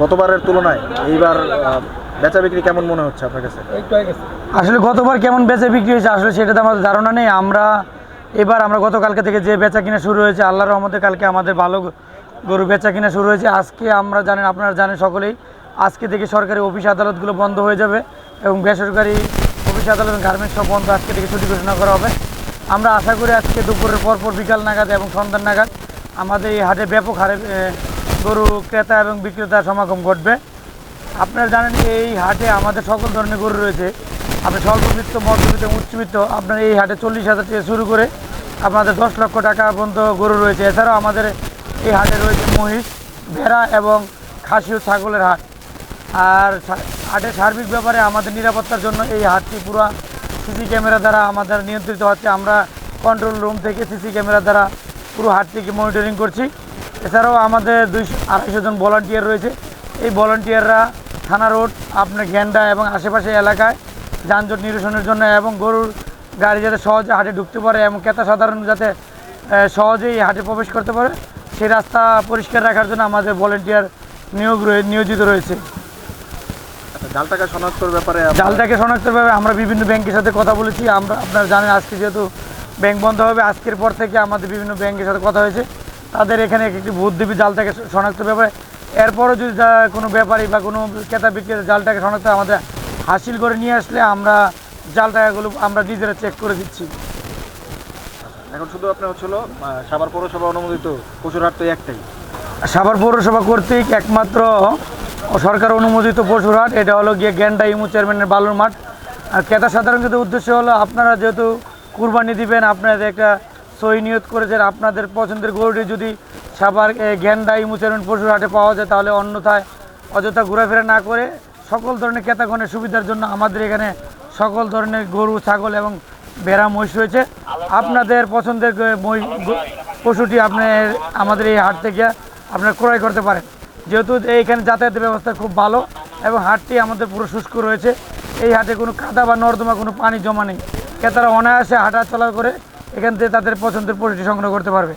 গতবারের তুলনায় এইবার বেচা বিক্রি কেমন মনে হচ্ছে আপনার কাছে? আসলে গতবার কেমন বেচা বিক্রি হয়েছে আসলে সেটা তো আমাদের ধারণা নেই। আমরা এবার আমরা গতকালকে থেকে যে বেচা কিনা শুরু হয়েছে আল্লাহর রহমতে কালকে আমাদের ভালো গরু বেচা কিনা শুরু হয়েছে। আজকে আমরা জানেন আপনারা জানেন সকলেই আজকে থেকে সরকারি অফিস আদালতগুলো বন্ধ হয়ে যাবে এবং বেসরকারি অফিস আদালত গার্মেন্টস সব বন্ধ আজকে থেকে ছুটি ঘোষণা করা হবে। আমরা আশা করি আজকে দুপুরের পর পর বিকাল নাগাদ এবং সন্ধ্যা নাগাদ আমাদের এই হাটে ব্যাপক হারে গরু ক্রেতা এবং বিক্রেতার সমাগম ঘটবে। আপনারা জানেন এই হাটে আমাদের সকল ধরনের গরু রয়েছে। আপনি স্বল্পবিত্ত, মধ্যবিত্ত, উচ্চবিত্ত, আপনার এই হাটে চল্লিশ হাজার থেকে শুরু করে আপনাদের দশ লক্ষ টাকা পর্যন্ত গরু রয়েছে। এছাড়াও আমাদের এই হাটে রয়েছে মহিষ, ভেড়া এবং খাসি ও ছাগলের হাট। আর হাটের সার্বিক ব্যাপারে আমাদের নিরাপত্তার জন্য এই হাটটি পুরো সিসি ক্যামেরা দ্বারা আমাদের নিয়ন্ত্রিত হচ্ছে। আমরা কন্ট্রোল রুম থেকে সিসি ক্যামেরা দ্বারা পুরো হাটটিকে মনিটরিং করছি। এছাড়াও আমাদের দুইশো আড়াইশো জন ভলান্টিয়ার রয়েছে। এই ভলান্টিয়াররা থানা রোড আপনার গ্যান্ডা এবং আশেপাশে এলাকায় যানজট নিরসনের জন্য এবং গরুর গাড়ি যাতে সহজে হাটে ঢুকতে পারে এবং ক্রেতা সাধারণ যাতে সহজেই হাটে প্রবেশ করতে পারে সেই রাস্তা পরিষ্কার রাখার জন্য আমাদের ভলেন্টিয়ার নিয়োগ রয়ে নিয়োজিত রয়েছে। জালটাকে জাল টাকা শনাক্তর ব্যাপারে জালটাকে শনাক্তভাবে আমরা বিভিন্ন ব্যাংকের সাথে কথা বলেছি। আমরা আপনারা জানেন আজকে যেহেতু ব্যাংক বন্ধ হবে আজকের পর থেকে আমাদের বিভিন্ন ব্যাংকের সাথে কথা হয়েছে। তাদের এখানে একটি বুদ্ধিবী জালটাকে শনাক্ত ব্যাপারে এরপরও যদি কোনো ব্যাপারী বা কোনো ক্রেতা বিক্রেতা জালটাকে শনাক্ত আমাদের হাসিল করে নিয়ে আসলে আমরা জাল টাকাগুলো আমরা নিজেরা চেক করে দিচ্ছি। এখন শুধু আপনার হচ্ছিল সাভার পৌরসভা অনুমোদিত পশুর হাট তো একটাই। সাভার পৌরসভা কর্তৃক একমাত্র সরকার অনুমোদিত পশুর হাট এটা হলো গিয়ে গ্যান্ডা ইমু চেয়ারম্যানের বালুর মাঠ আর ক্রেতা সাধারণ কিন্তু উদ্দেশ্য হলো আপনারা যেহেতু কুরবানি দিবেন আপনাদের একটা সই নিয়ত করেছেন আপনাদের পছন্দের গরুটি যদি এ, গ্যান্ডা ইমু পশুর হাটে পাওয়া যায় তাহলে অন্যথায় অযথা ঘোরাফেরা না করে সকল ধরনের ক্রেতাগণের সুবিধার জন্য আমাদের এখানে সকল ধরনের গরু ছাগল এবং ভেড়া মহিষ রয়েছে। আপনাদের পছন্দের পশুটি আপনার আমাদের এই হাট থেকে আপনার ক্রয় করতে পারেন। যেহেতু এইখানে যাতায়াতের ব্যবস্থা খুব ভালো এবং হাটটি আমাদের পুরো শুষ্ক রয়েছে। এই হাটে কোনো কাদা বা নর্দমা কোনো পানি জমা নেই। ক্রেতারা অনায়াসে হাঁটা চলা করে এখান থেকে তাদের পছন্দের পোলট্রি সংগ্রহ করতে পারবে।